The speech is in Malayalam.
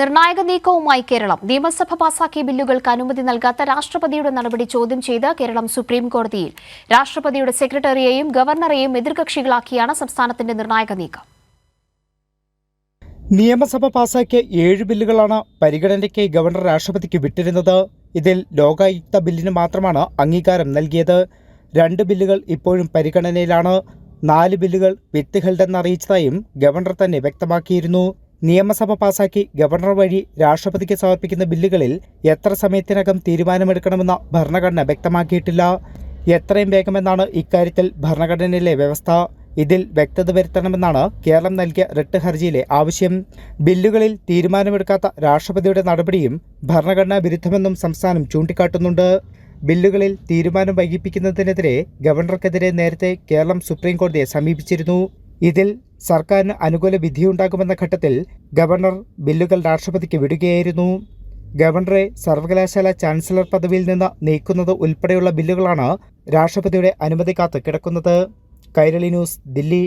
നിർണായക നീക്കവുമായി കേരളം നിയമസഭ പാസാക്കിയ ബില്ലുകൾക്ക് അനുമതി നൽകാത്ത രാഷ്ട്രപതിയുടെ നടപടി ചോദ്യം ചെയ്ത് കേരളം സുപ്രീം കോടതിയിൽ. രാഷ്ട്രപതിയുടെ സെക്രട്ടറിയെയും ഗവർണറെയും എതിർകക്ഷികളാക്കിയാണ് സംസ്ഥാനത്തിന്റെ നിർണായക നീക്കം. നിയമസഭ പാസാക്കിയ ഏഴ് ബില്ലുകളാണ് പരിഗണനയ്ക്ക് ഗവർണർ രാഷ്ട്രപതിക്ക് വിട്ടിരുന്നത്. ഇതിൽ ലോകായുക്ത ബില്ലിന് മാത്രമാണ് അംഗീകാരം നൽകിയത്. രണ്ട് ബില്ലുകൾ ഇപ്പോഴും പരിഗണനയിലാണ്. നാല് ബില്ലുകൾ വിത്ത് ഹെൽഡെന്ന് അറിയിച്ചതായും ഗവർണർ തന്നെ വ്യക്തമാക്കിയിരുന്നു. നിയമസഭ പാസാക്കി ഗവർണർ വഴി രാഷ്ട്രപതിക്ക് സമർപ്പിക്കുന്ന ബില്ലുകളിൽ എത്ര സമയത്തിനകം തീരുമാനമെടുക്കണമെന്ന ഭരണഘടന വ്യക്തമാക്കിയിട്ടില്ല. എത്രയും വേഗമെന്നാണ് ഇക്കാര്യത്തിൽ ഭരണഘടനയിലെ വ്യവസ്ഥ. ഇതിൽ വ്യക്തത വരുത്തണമെന്നാണ് കേരളം നൽകിയ റിട്ട് ഹർജിയിലെ ആവശ്യം. ബില്ലുകളിൽ തീരുമാനമെടുക്കാത്ത രാഷ്ട്രപതിയുടെ നടപടിയും ഭരണഘടനാ വിരുദ്ധമെന്നും സംസ്ഥാനം ചൂണ്ടിക്കാട്ടുന്നുണ്ട്. ബില്ലുകളിൽ തീരുമാനം വൈകിപ്പിക്കുന്നതിനെതിരെ ഗവർണർക്കെതിരെ നേരത്തെ കേരളം സുപ്രീം കോടതിയെ സമീപിച്ചിരുന്നു. ഇതിൽ സർക്കാരിന് അനുകൂല വിധിയുണ്ടാകുമെന്ന ഘട്ടത്തിൽ ഗവർണർ ബില്ലുകൾ രാഷ്ട്രപതിക്ക് വിടുകയായിരുന്നു. ഗവർണറെ സർവകലാശാല ചാൻസലർ പദവിയിൽ നിന്ന് നീക്കുന്നത് ഉൾപ്പെടെയുള്ള ബില്ലുകളാണ് രാഷ്ട്രപതിയുടെ അനുമതി കാത്ത് കിടക്കുന്നത്. കൈരളി ന്യൂസ് ദില്ലി.